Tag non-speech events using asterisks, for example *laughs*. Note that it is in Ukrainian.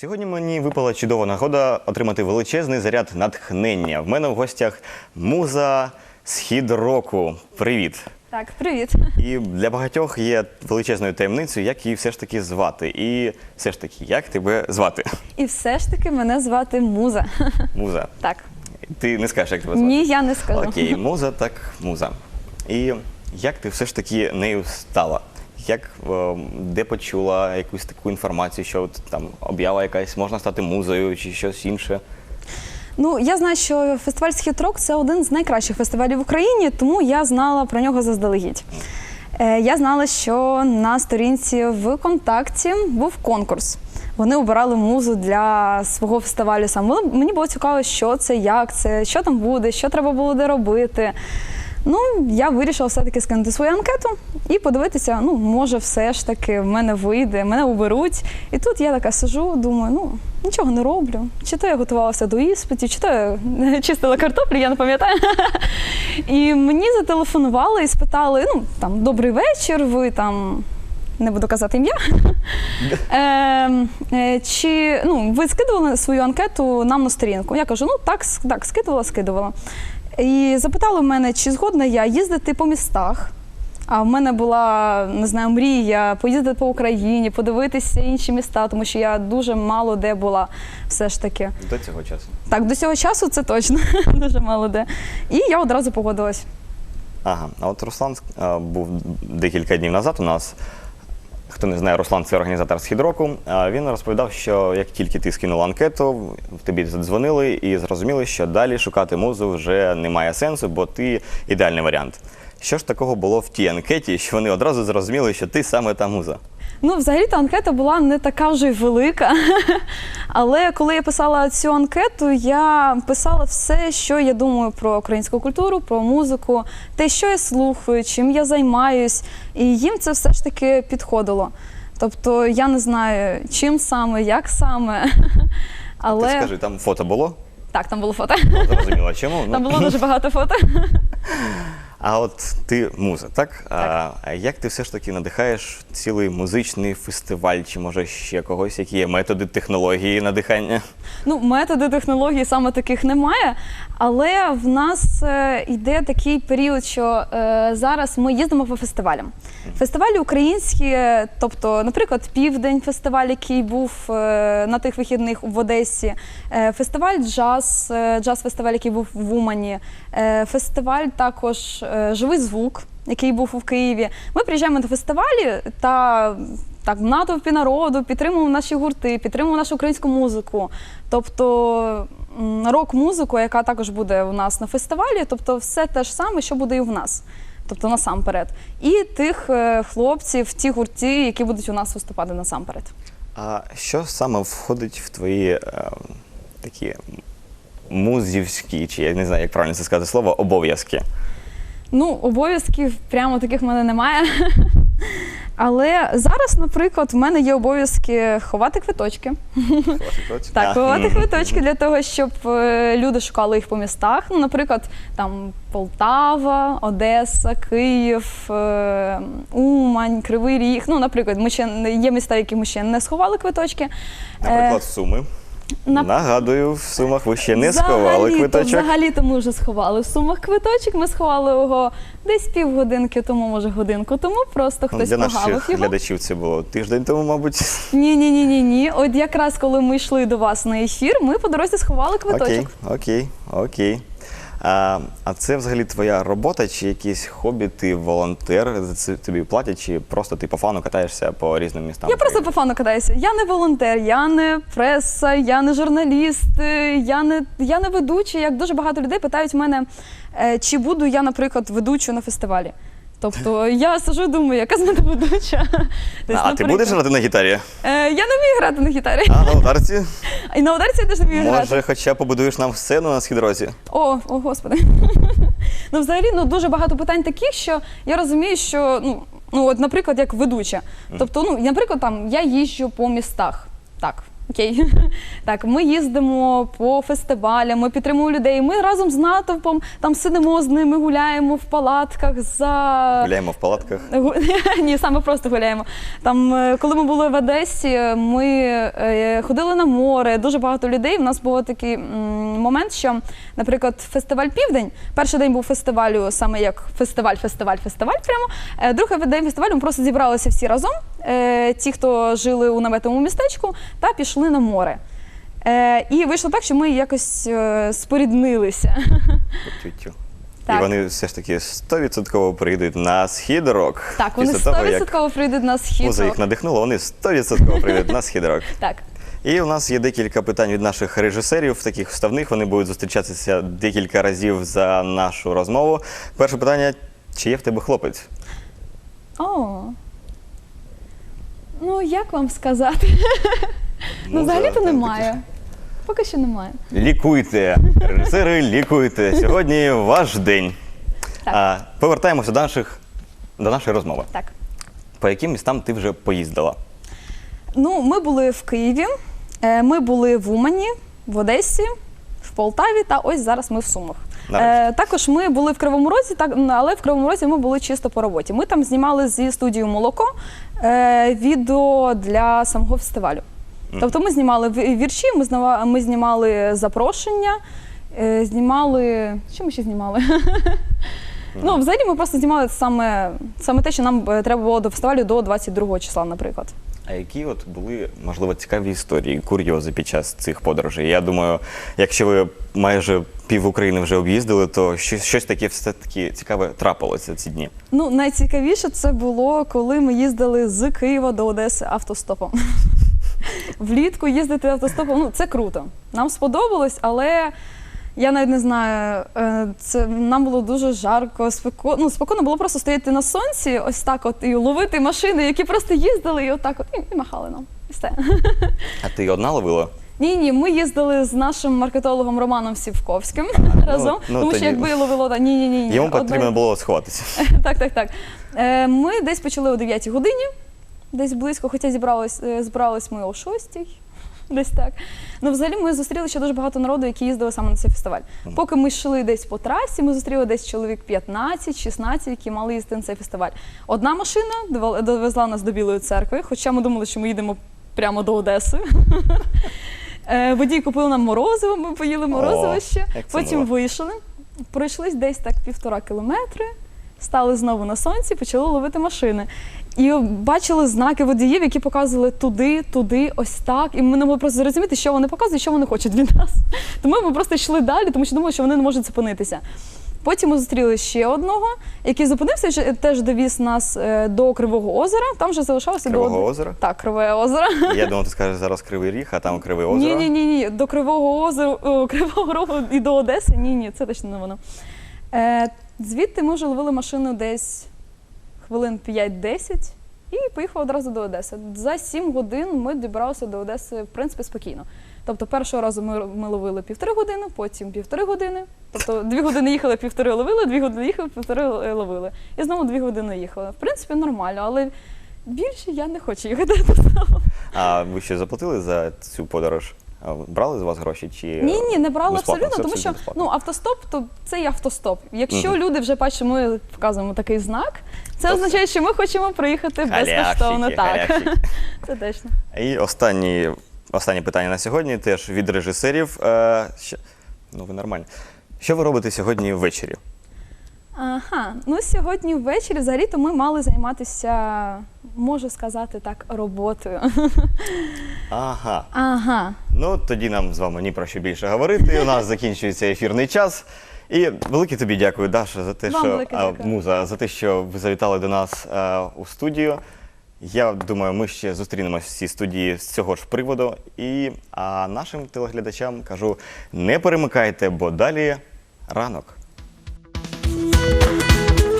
Сьогодні мені випала чудова нагода отримати величезний заряд натхнення. В мене в гостях муза схід року. Привіт! Так, привіт. І для багатьох є величезною таємницею, як її все ж таки звати. І все ж таки, як тебе звати? І все ж таки мене звати Муза. Муза. Так. Ти не скажеш, як тебе звати? Ні, я не скажу. Окей, муза, так муза. І як ти все ж таки нею стала? Як е, де почула якусь таку інформацію, що от, там об'ява якась можна стати музою чи щось інше? Ну, я знаю, що фестиваль Схід Рок це один з найкращих фестивалів в Україні, тому я знала про нього заздалегідь. Е, Я знала, що на сторінці ВКонтакті був конкурс. Вони обирали музу для свого фестивалю. Мені- Мені було цікаво, що це, як це, що там буде, що треба було де робити. Ну, я вирішила все-таки скинути свою анкету і подивитися, ну, може, все ж таки в мене вийде, мене оберуть. І тут я така сижу, думаю, ну нічого не роблю. Чи то я готувалася до іспитів, чи то я *laughs* чистила картоплю, я не пам'ятаю. *laughs* І мені зателефонували і спитали: ну там добрий вечір, ви там. Не буду казати ім'я. *laughs* Е, е, чи ну, ви скидували свою анкету нам на сторінку? Я кажу, ну так, так, скидувала, скидувала. І запитали в мене, чи згодна я їздити по містах. А в мене була не знаю, мрія поїздити по Україні, подивитися інші міста, тому що я дуже мало де була все ж таки. До цього часу. Так, до цього часу це точно *laughs* дуже мало де. І я одразу погодилась. Ага, а от Руслан е, був декілька днів назад у нас. Хто не знає, Руслан це організатор східроку. Він розповідав, що як тільки ти скинула анкету, тобі задзвонили і зрозуміли, що далі шукати музу вже немає сенсу, бо ти ідеальний варіант. Що ж такого було в тій анкеті, що вони одразу зрозуміли, що ти саме та муза? Ну, взагалі-то анкета була не така вже й велика. *laughs* Але коли я писала цю анкету, я писала все, що я думаю про українську культуру, про музику, те, що я слухаю, чим я займаюсь, і їм це все ж таки підходило. Тобто я не знаю, чим саме, як саме. *laughs* Але Ти скажи, там фото було? так, там було фото. Зрозуміло, чому? Ну, Там було дуже багато фото. *laughs* А от ти муза, так? А, а як ти все ж таки надихаєш цілий музичний фестиваль, чи може ще когось, які є методи, технології надихання? Ну, методи технології саме таких немає. Але в нас е, йде такий період, що е, зараз ми їздимо по фестивалям. Фестивалі українські, е, тобто, наприклад, Південь фестиваль, який був е, на тих вихідних в Одесі, е, фестиваль джаз, е, джаз-фестиваль, який був в Умані, е, фестиваль також е, Живий звук, який був у Києві. Ми приїжджаємо на фестивалі та так в натовпі народу підтримуємо наші гурти, підтримуємо нашу українську музику. Тобто рок-музику, яка також буде у нас на фестивалі, тобто все те ж саме, що буде і в нас. Тобто насамперед. І тих е, хлопців, ті гурти, які будуть у нас виступати насамперед. А що саме входить в твої е, такі музівські, чи я не знаю, як правильно це сказати слово, обов'язки? Ну, обов'язків прямо таких в мене немає. *laughs* Але зараз, наприклад, в мене є обов'язки ховати квиточки. Так, ховати *laughs* квиточки для того, щоб е, люди шукали їх по містах. Ну, наприклад, там Полтава, Одеса, Київ, е, Умань, Кривий Ріг. Ну, наприклад, ми ще не- є міста, які ми ще не сховали квиточки. Е, Наприклад, суми. Нап- Нагадую, в сумах ви ще не сховали Взагалі-то- квиточок. Взагалі-то ми вже сховали в сумах квиточок. Ми сховали його десь півгодинки тому, може годинку тому. Просто хтось Для погавив наших його. глядачів це було тиждень тому, мабуть. Ні, ні, ні, ні, ні. От якраз коли ми йшли до вас на ефір, ми по дорозі сховали квиточок. Окей, окей, окей. А, а це взагалі твоя робота чи якісь хобі? Ти волонтер? За це тобі платять, чи просто ти по фану катаєшся по різним містам? Я просто по фану катаюся. Я не волонтер, я не преса, я не журналіст, е, я не, я не ведучий. Як дуже багато людей питають мене, е, чи буду я, наприклад, ведучою на фестивалі. Тобто я сижу і думаю, яка з мене ведуча. Тобто, А, ти наприклад, будеш грати на гітарі? Е, я не вмію грати на гітарі. А на ударці? *laughs* І на ударці я теж не вмію грати. Може, хоча побудуєш нам сцену на східрозі? О, о, господи. *laughs* ну, взагалі, ну дуже багато питань таких, що я розумію, що ну, ну от, наприклад, як ведуча. Тобто, ну, наприклад, там я їжджу по містах. Так. Окей. *laughs* Так, ми їздимо по фестивалям, ми підтримуємо людей. Ми разом з натовпом там сидимо з ними, гуляємо в палатках за Гуляємо в палатках. *laughs* Гу- *laughs* Ні, саме просто гуляємо. Там, е, коли ми були в Одесі, ми е, ходили на море, дуже багато людей. У нас був такий момент, що, наприклад, фестиваль Південь. Перший день був фестивалю, саме як фестиваль, фестиваль, фестиваль. Прямо Е, другий день фестивалю ми просто зібралися всі разом. Е, Ті, хто жили у наметовому містечку, та пішли на море. Е, І вийшло так, що ми якось е, споріднилися. Тю-тю. І вони все ж таки 100% прийдуть на схід рок. Так, вони Після того, як 100% прийдуть на схід. муза їх надихнула, вони 100% прийдуть на схід рок. *laughs* Так. І у нас є декілька питань від наших режисерів, таких вставних. Вони будуть зустрічатися декілька разів за нашу розмову. Перше питання: чи є в тебе хлопець? О. Ну, як вам сказати? Ну, взагалі-то немає. Поки що немає. Лікуйте, режисери, лікуйте. Сьогодні ваш день. Так. А, повертаємося до наших до нашої розмови. Так. По яким містам ти вже поїздила? Ну, ми були в Києві, е, ми були в Умані, в Одесі, в Полтаві та ось зараз ми в Сумах. Е, також ми були в Кривому Розі, так, але в Кривому Розі ми були чисто по роботі. Ми там знімали зі студією Молоко е, відео для самого фестивалю. Тобто ми знімали вірші, ми, знімали запрошення, е, знімали. Що ми ще знімали? Ну, взагалі ми просто знімали саме, саме те, що нам е, треба було до фестивалю до 22 числа, наприклад. А які от були, можливо, цікаві історії, курйози під час цих подорожей? Я думаю, якщо ви майже пів України вже об'їздили, то щось, щось таке все-таки цікаве трапилося ці дні. Ну, найцікавіше це було, коли ми їздили з Києва до Одеси автостопом. *laughs* Влітку їздити автостопом, ну це круто. Нам сподобалось, але я навіть не знаю, е, це нам було дуже жарко, спеко... ну, спокійно було просто стояти на сонці, ось так от і ловити машини, які просто їздили, і отак от і, і махали нам. І все. А ти одна ловила? Ні, ні, ми їздили з нашим маркетологом Романом Сівковським *laughs* разом. ну, тому тоді- що якби я ловила, та ні, ні, ні. Йому потрібно було сховатися. *laughs* Так, так, так. Е, Ми десь почали о 9 годині, десь близько, хоча зібрались, е, збирались ми о 6 *laughs* Десь так. Ну, взагалі, ми зустріли ще дуже багато народу, які їздили саме на цей фестиваль. Поки ми йшли десь по трасі, ми зустріли десь чоловік 15-16, які мали їздити на цей фестиваль. Одна машина довезла нас до Білої церкви, хоча ми думали, що ми їдемо прямо до Одеси. *laughs* Е, Водій купив нам морозиво, ми поїли морозиво ще. Потім вийшли, пройшлись десь так півтора кілометри, стали знову на сонці, почали ловити машини. І бачили знаки водіїв, які показували туди, туди, ось так. І ми не могли просто зрозуміти, що вони показують, що вони хочуть від нас. *laughs* Тому ми просто йшли далі, тому що думали, що вони не можуть зупинитися. Потім ми зустріли ще одного, який зупинився, ще теж довіз нас е, до Кривого озера. Там вже залишалося Кривого до озера? Так, Криве озеро. Я думав, ти скажеш зараз Кривий Ріг, а там Криве озеро. ні, ні, ні. До Кривого озера, *laughs* Кривого Рогу і до Одеси. Ні, ні, це точно не воно. Звідти ми вже ловили машину десь хвилин 5-10 і поїхали одразу до Одеси. За 7 годин ми добралися до Одеси, в принципі, спокійно. Тобто, першого разу ми, ми ловили півтори години, потім півтори години. Тобто дві години їхали, півтори ловили, дві години їхали, півтори ловили. І знову дві години їхали. В принципі, нормально, але більше я не хочу їхати. А ви ще заплатили за цю подорож? А Брали з вас гроші? Чи Ні, ні, не брали безплатно? абсолютно, Це тому що безплатно. ну автостоп, то це і автостоп. Якщо Мгм. люди вже бачать, що ми вказуємо такий знак, це То означає, що ми хочемо приїхати безкоштовно. Так, *laughs* це точно. І останні, останнє питання на сьогодні теж від режисерів. Е, що, ну, ви нормально. Що ви робите сьогодні ввечері? Ага, ну сьогодні ввечері взагалі-то ми мали займатися, можу сказати так, роботою. Ага. Ага. Ну, тоді нам з вами ні про що більше говорити. У нас закінчується ефірний час. І велике тобі дякую, Даша, за те, Вам що велике а, дякую. муза, за те, що ви завітали до нас е, у студію. Я думаю, ми ще зустрінемось в цій студії з цього ж приводу. І а нашим телеглядачам кажу: не перемикайте, бо далі ранок.